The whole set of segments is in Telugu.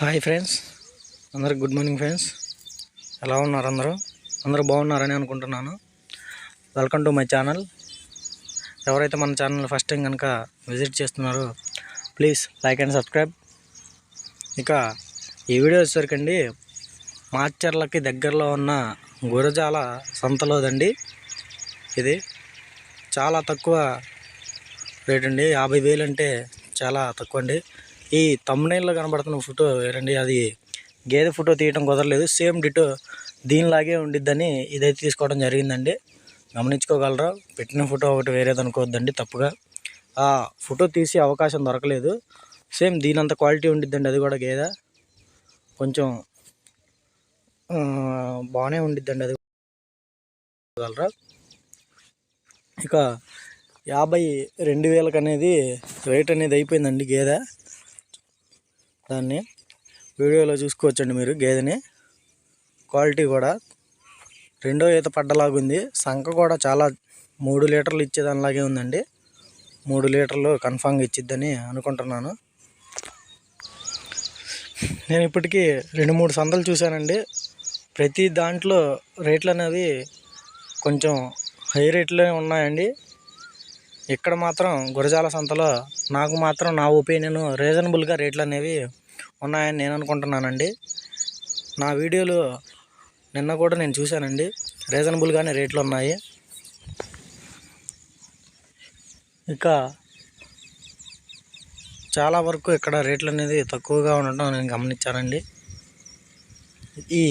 హాయ్ ఫ్రెండ్స్ అందరికి గుడ్ మార్నింగ్ ఫ్రెండ్స్ ఎలా ఉన్నారు అందరూ? అందరూ బాగున్నారని అనుకుంటున్నాను. వెల్కమ్ టు మై ఛానల్ ఎవరైతే మన ఛానల్ ఫస్ట్ టైం కనుక విజిట్ చేస్తున్నారో ప్లీజ్ లైక్ అండ్ సబ్స్క్రైబ్ ఇక ఈ వీడియో వచ్చేసరికండి మాచర్లకి దగ్గరలో ఉన్న గురజాల సంతలోదండి. ఇది చాలా తక్కువ రేట్ అండి యాభై వేలు అంటే చాలా తక్కువ అండి ఈ తమ్ముడైన్లో కనబడుతున్న ఫోటో వేరండి అది గేదె ఫోటో తీయటం కుదరలేదు. సేమ్ డిటో దీనిలాగే ఉండిద్దని ఇదైతే తీసుకోవడం జరిగిందండి. గమనించుకోగలరా? పెట్టిన ఫోటో ఒకటి వేరేది అనుకోవద్దండి తప్పుగా. ఆ ఫోటో తీసే అవకాశం దొరకలేదు. సేమ్ దీనంత క్వాలిటీ ఉండిద్దండి అది కూడా గేదె. కొంచెం బాగానే ఉండిద్దండి అది గలరా ఇక యాభై రెండు వేలకు అనేది రేట్ అనేది అయిపోయిందండి గేదె. దాన్ని వీడియోలో చూసుకోవచ్చండి మీరు గేదెని. క్వాలిటీ కూడా రెండో ఈత పడ్డలాగుంది సంఖ కూడా చాలా మూడు లీటర్లు ఇచ్చేదానిలాగే ఉందండి. మూడు లీటర్లు కన్ఫామ్గా ఇచ్చిద్దని అనుకుంటున్నాను. నేను ఇప్పటికీ రెండు మూడు సందలు చూశానండి. ప్రతి దాంట్లో రేట్లు అనేవి కొంచెం హై రేట్లే ఉన్నాయండి. ఇక్కడ మాత్రం గురజాల సంతలో నాకు మాత్రం నా ఒపీనియన్ రీజనబుల్గా రేట్లు అనేవి ఉన్నాయని నేను అనుకుంటున్నానండి. నా వీడియోలు నిన్న కూడా నేను చూశానండి. రీజనబుల్గానే రేట్లు ఉన్నాయి. ఇక చాలా వరకు ఇక్కడ రేట్లు అనేది తక్కువగా ఉండటం నేను గమనించానండి. ఈ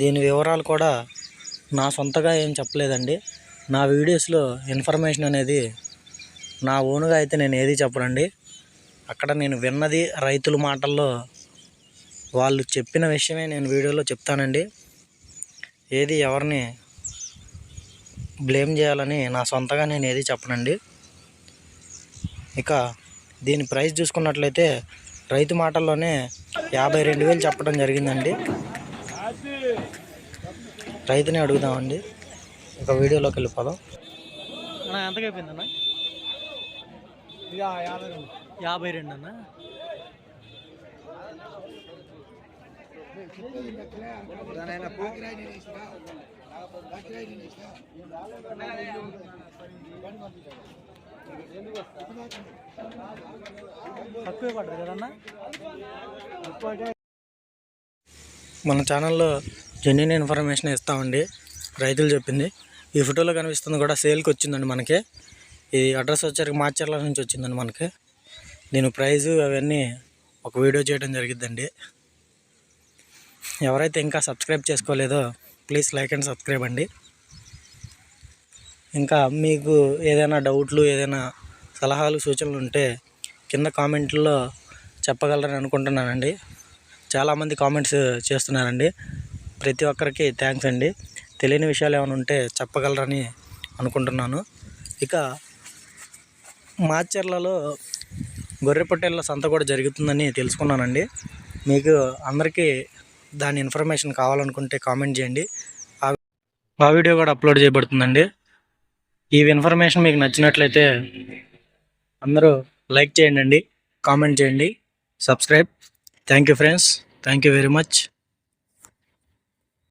దీని వివరాలు కూడా నా సొంతగా ఏం చెప్పలేదండి. నా వీడియోస్లో ఇన్ఫర్మేషన్ అనేది నా ఓనుగా అయితే నేను ఏది చెప్పనండి. అక్కడ నేను విన్నది రైతుల మాటల్లో వాళ్ళు చెప్పిన విషయమే నేను వీడియోలో చెప్తానండి. ఏది ఎవరిని బ్లేమ్ చేయాలని నా సొంతగా నేను ఏది చెప్పనండి. ఇక దీని ప్రైస్ చూసుకున్నట్లయితే రైతు మాటల్లోనే యాభై రెండు వేలు చెప్పడం జరిగిందండి. రైతుని అడుగుదామండి. ఒక వీడియోలోకి వెళ్ళిపోదాం. ఎంతకి అయిపోయిందన్న యాభై రెండు అన్న. తక్కువే పడ్డది కదన్నా? మన ఛానల్లో జెన్యున్ ఇన్ఫర్మేషన్ ఇస్తామండి. రైతులు చెప్పింది. ఈ ఫోటోలో కనిపిస్తుంది కూడా సేల్కి వచ్చిందండి మనకి. ఈ అడ్రస్ వచ్చరికి మార్చర్ల నుంచి వచ్చిందండి మనకి. నేను ప్రైజు అవన్నీ ఒక వీడియో చేయడం జరిగిద్దండి. ఎవరైతే ఇంకా సబ్స్క్రైబ్ చేసుకోలేదో ప్లీజ్ లైక్ అండ్ సబ్స్క్రైబ్ అండి. ఇంకా మీకు ఏదైనా డౌట్లు ఏదైనా సలహాలు సూచనలు ఉంటే కింద కామెంట్లో చెప్పగలరని అనుకుంటున్నానండి. చాలామంది కామెంట్స్ చేస్తున్నారండి. ప్రతి ఒక్కరికి థ్యాంక్స్ అండి. తెలియని విషయాలు ఏమైనా ఉంటే చెప్పగలరని అనుకుంటున్నాను. ఇక మాచర్లలో గొర్రె పొట్టేళ్ళ సంత కూడా జరుగుతుందని తెలుసుకున్నానండి. మీకు అందరికీ దాని ఇన్ఫర్మేషన్ కావాలనుకుంటే కామెంట్ చేయండి. ఆ వీడియో కూడా అప్లోడ్ చేయబడుతుందండి. ఈ ఇన్ఫర్మేషన్ మీకు నచ్చినట్లయితే అందరూ లైక్ చేయండి కామెంట్ చేయండి subscribe. Thank you friends. Thank you very much.